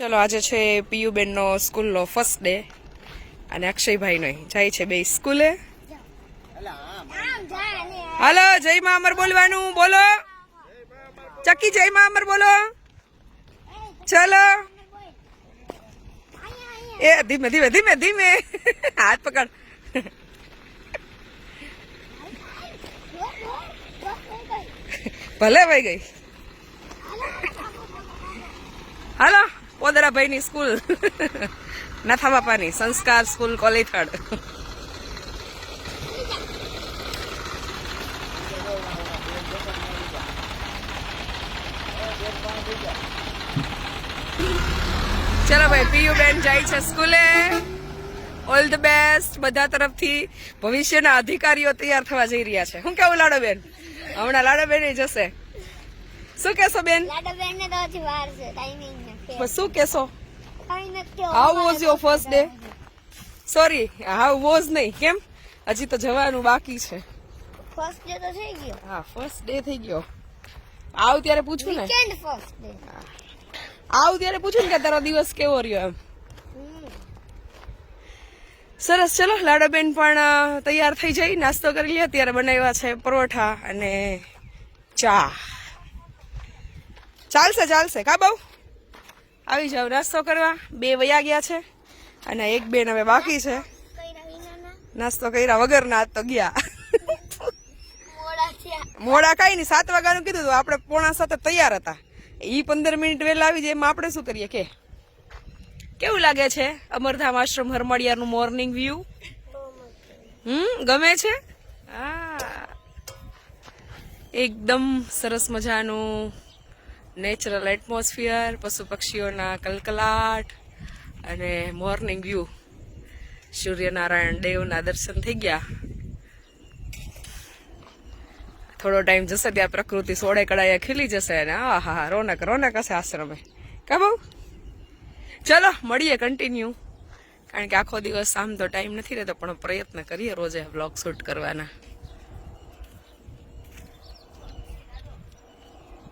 ચલો, આજે છે પીયુબેનનો સ્કૂલનો ફર્સ્ટ ડે અને અક્ષયભાઈનો જાય છે બે સ્કૂલે? હાલો જય મા અમર બોલવાનું, બોલો. ચકી જય મા અમર બોલો. ચલો. એ, ધીમે ધીમે ધીમે ધીમે. હાથ પકડ. ભલે ભાઈ ગઈ હાલો પોદરાભાઈની સ્કૂલ. નાથા બાપાની સંસ્કાર સ્કૂલ કોલેથડ ચલો ભાઈ, પીયુ બેન જાય છે સ્કૂલે. All the best. બધા તરફથી ભવિષ્યના અધિકારીઓ તૈયાર થવા જઈ રહ્યા છે. શું કેવું લાડો બેન? હમણાં લાડો બેન જશે. શું કેશો બેન? લાડો ને તો હજી વાર છે ટાઈમિંગ ને શું કેશો કઈ નથી how was your first day sorry how was નહીં કેમ? હજી તો જવાનું બાકી છે. ફર્સ્ટ ડે તો થઈ ગયો. હા ફર્સ્ટ ડે થઈ ગયો. આવ ત્યારે પૂછું ને? વીકેન્ડ ફર્સ્ટ ડે આવ ત્યારે પૂછું ને કે તારો દિવસ કેવો રહ્યો એમ? સરસ ચલો લાડાબેન પણ તૈયાર થઈ જઈ નાસ્તો કરી લે ત્યારે બનાવ્યા છે પરોઠા અને ચા. ચાલશે ચાલશે. કા બહુ? આવી જાવ, નાસ્તો કરવા. બે વયા ગયા છે અને એક બેન હવે બાકી છે. નાસ્તો કર્યા વગરના આજ તો ગયા. મોડા કાંઈ નહીં, સાત વાગ્યાનું કીધું હતું આપણે પોણા સાતે તૈયાર હતા. ઈ પંદર મિનિટ વહેલા આવી જાય, એમાં આપણે શું કરીએ? કે કેવું લાગે છે અમરધામ આશ્રમ હરમાળિયાનું મોર્નિંગ વ્યૂ? હમ, ગમે છે? હા. એકદમ સરસ મજાનું નેચરલ એટમોસ્ફિયર પશુ પક્ષીઓના કલકલાટ અને મોર્નિંગ વ્યૂ સૂર્યનારાયણ દેવના દર્શન થઈ ગયા. થોડો ટાઈમ જશે ત્યાં પ્રકૃતિ સોળે કડાએ ખીલી જશે અને આ હા હા રોનક રોનક હશે આશ્રમે. કા બહુ? ચલો, મળીએ કન્ટિન્યુ કારણ કે આખો દિવસ આમ તો ટાઈમ નથી રહેતો, પણ પ્રયત્ન કરીએ રોજે બ્લોગ શૂટ કરવાના.